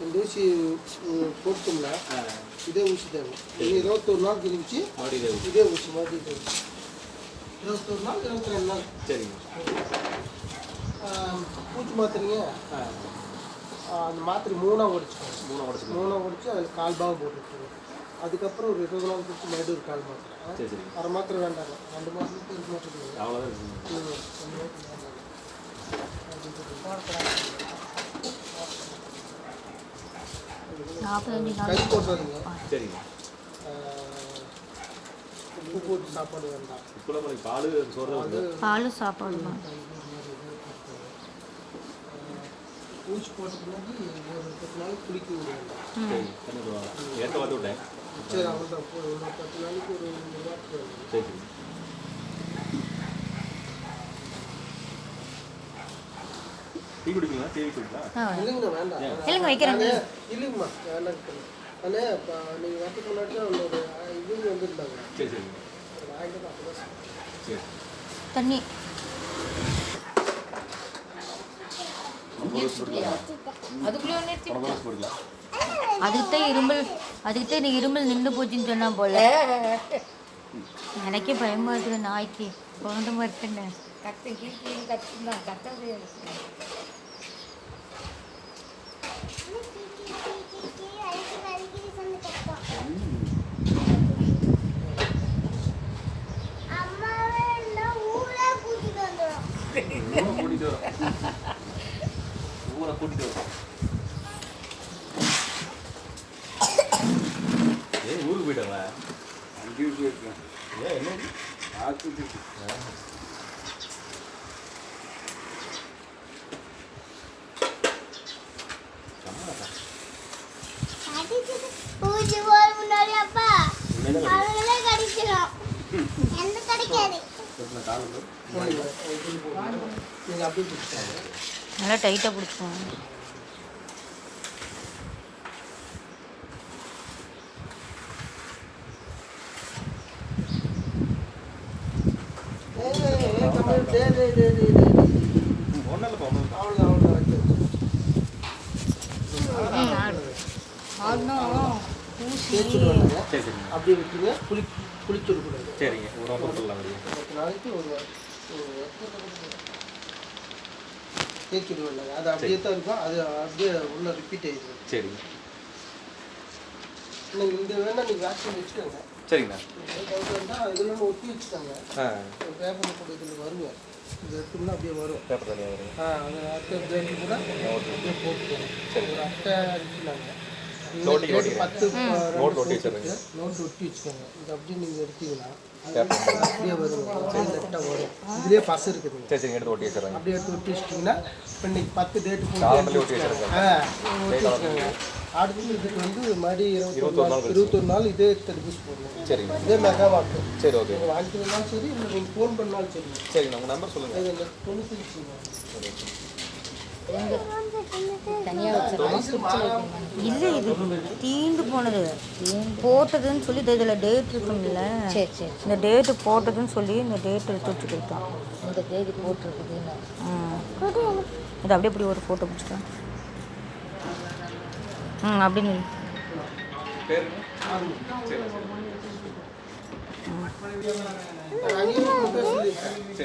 இந்த ஊசி ம், போட்டோம்ல இதே ஊசி தேவை இருபத்தொரு நாள் மறுபடியும் இதே ஊசி. மாதிரி தேவை இருபத்தொரு நாள் இருபத்தி ரெண்டு நாள் சரிங்க பூச்சி மாத்திரைங்க. அந்த மாத்திரை மூணாக உடைச்சிக்கோங்க மூணு உடச்சுக்கலாம் மூணாக உடைச்சு அதில் கால் பாகம் போட்டுருக்கோங்க அதுக்கப்புறம் ஒரு இருபது நாள் கழிச்சு மறுபடியும் ஒரு கால் மாத்திரை. அரை மாத்திரை வேண்டாங்க. ரெண்டு மாதத்துக்கு இருக்க. மாட்டேங்குது அவ்வளோதான் இருக்குங்க ம், ரெண்டு மாத்திரை வேண்டாங்க நாற்பத்தஞ்சு நாள் கறி போட்டுறதுங்க. சரிங்க. உப்பு போட்டு சாப்பாடு வேண்டாம். பால் சோறு பாலும் சாப்பாடு தான் ஊசி போட்ட பின்னாடி ஒரு பத்து நாளைக்கு குளிக்க விட வேண்டாம். சரி தண்ணி விடுவாங்க ஏற்ற பார்த்து விட்டேன். சரி அவ்வளோதான் போ ஒரு பத்து நாளைக்கு ஒரு நூறு வாட்டு வேணும் சரி. டீ குடிப்பீங்களா டீ குடிக்கலாம் வேண்டாம். இல்லைங்க இல்லைங்கம்மா வேண்டாம் அண்ணே இப்போ நீங்கள் வரதுக்கு முன்னாடி தான் ஒரு இவங்க வந்துருந்தாங்க. சரி சரிங்க வாங்கிட்டு தான் அப்போ தான் சரி. தண்ணி. அதுக்குள்ளே போட்டுக்கலாம் அதுக்கு தான் இருமல் அதுக்கு தான் நீ இருமல் நின்று போச்சுன்னு சொன்னா போல. எனக்கே பயமா இருக்குது நாய்க்கு. குழந்தை மாதிரி கத்து கீழே கத்துனா கத்தவே ஊரை கூட்டிட்டு வரோம் ஏன் ஊருக்கு போயிட்டாங்க அஞ்சு வருஷம் இருக்கேன் ஏன் என்ன ஆஸ்பத்திரி பூஜை போற முன்னாடி அப்பா உண்மையில அவங்களே கடிச்சிடும் எந்த கிடைக்காது காலம் நீங்கள் அப்படியே பிடிச்சிட்டாங்க நல்லா டைட்டாக பிடிச்சிக்கோங்க. அப்படியே விட்டுருங்க குளி குளிச்சு விடக்கூடாது சரிங்க ஒரு நாளைக்கு ஒரு ஒரு தேய்ச்சி விடுவாங்க அது அப்படியே தான் இருக்கும். அது அப்படியே உள்ள ரிப்பீட் ஆகிடும் சரிங்க. நீங்கள் இந்த வேணா நீங்கள் வேக்சின் வச்சுக்கோங்க. சரிங்கண்ணா டவுட் இருந்தால் இதில் ஒட்டி வச்சுக்கோங்க. ஆ. பேப்பரில் போட்டு இதில் வருங்க. இது எடுத்தோம்னா அப்படியே வரும். பேப்பர் தனியாக வருங்க ஆ அது கூட அப்படியே சரி. ஒரு அட்டை அடிச்சுனாங்க பத்து நோட் ஒட்டி வச்சிடுறேங்க. நோட் ஒட்டி வச்சுக்கோங்க. இது அப்படியே நீங்கள் எடுத்தீங்கன்னா பேப்பர் அப்படியே வரும் லெட்டாக வரும் இதுலேயே பஸ் இருக்குதுங்க சரி எடுத்து ஒட்டி வச்சிடுறேங்க அப்படியே எடுத்து ஒட்டி வச்சிட்டிங்கன்னா இப்போ இன்னைக்கு பத்து டேட்டு காலம்பள்ளி ஒட்டி வச்சிருங்க ஆ ஒட்டி இதுக்கு வந்து மறுபடி இருபத்தொரு நாள் இருபத்தொரு நாள் இதே தடுப்பூசி போடணும் சரிங்க இதே மெகா வாக்கு சரி ஓகே வாங்கிக்கிறதுனாலும் சரி இல்லை நீங்கள் ஃபோன் பண்ணாலும் சரி சரிங்க உங்கள் நம்பர் சொல்லுங்கள் இது தனியாக வச்சிருக்கோம் இல்லை இது தீந்து போனது போட்டதுன்னு சொல்லி இது இதில் டேட் இருக்குங்கள சரி சரி இந்த டேட்டு போட்டதுன்னு சொல்லி இந்த டேட் எடுத்து வச்சு கொடுத்தான் இந்த தேதி போட்டிருக்குதுன்னு ம். இது அப்படியே இப்படி ஒரு ஃபோட்டோ பிடிச்சிட்டேன். ம் அப்படி நீ.